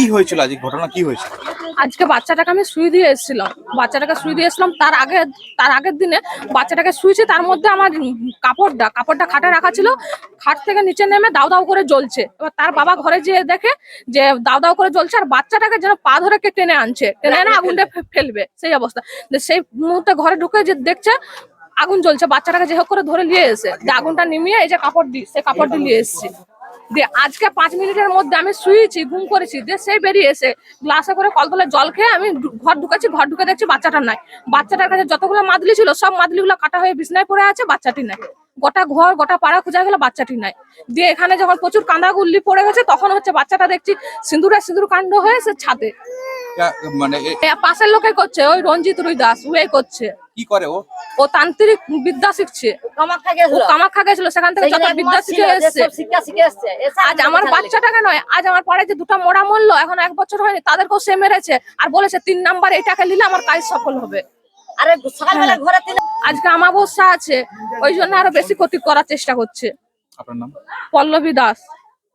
কি হয়েছিল আজকে ঘটনা কি হয়েছে? আজকে বাচ্চাটাকে আমি শুই দিয়ে এসেছিলাম। বাচ্চাটাকে শুই দিয়ে এসেছিলাম। তার আগে, তার আগের দিনে বাচ্চাটাকে শুয়েছি তার মধ্যে আমার কাপড়টা কাপড়টা খাটে রাখা ছিল। খাট থেকে নিচে নেমে দাও দাও করে জ্বলছে। এবার তার বাবা ঘরে যেয়ে দেখে যে দাও দাও করে জ্বলছে, আর বাচ্চাটাকে যেন পা ধরে কে টেনে আনছে। টেনে এনে আগুনটা ফেলবে, সেই অবস্থা। সেই মুহূর্তে ঘরে ঢুকে যে দেখছে, আগুন জ্বলছে। বাচ্চাটাকে যে হোক করে ধরে নিয়ে এসে আগুনটা নিমিয়ে এই যে কাপড় দি সে কাপড় দিয়ে নিয়ে এসেছি। দিয়ে আজকে পাঁচ মিনিটের মধ্যে আমি শুয়েছি ঘুম করেছি দিয়ে সেই বেরিয়ে এসে গ্লাসে করে কলতলে জল খেয়ে আমি ঘর ঢুকেছি ঘর ঢুকে দেখছি বাচ্চাটা নাই। বাচ্চাটার কাছে যতগুলো মাদলি ছিল সব মাদলিগুলো কাটা হয়ে বিছনায় পড়ে আছে বাচ্চাটি নাই। গোটা ঘর গোটা পাড়া খোঁজা গেল বাচ্চাটি নাই। দিয়ে এখানে যখন প্রচুর কাঁদা গুল্লি পড়ে গেছে তখন হচ্ছে বাচ্চাটা দেখছি সিঁদুরে সিঁদুর কাণ্ড হয়ে সে ছাদে। মানে পাশের লোকে করছে ওই রঞ্জিত রুই দাস ওয়ে করছে। কি করে ও? ও তান্ত্রিক বিদ্যা শিখছে। কামাখ্যা গেছিল। সেখান থেকে যত বিদ্যা শিখে এসছে। আজ আমার বাচ্চাটাকে নয় আজ আমার পাড়ায় যে দুটো মোড়া মরলো এখন এক বছর হয়নি তাদেরকেও সে মেরেছে আর বলেছে তিন নাম্বার এইটাকে নিলে আমার কাজ সফল হবে। আরে সকালবেলা ঘরে তিন আজকে আমাবস্যা আছে ওই জন্য আরও বেশি ক্ষতি করার চেষ্টা করছে আপনার নাম? পল্লবী দাস।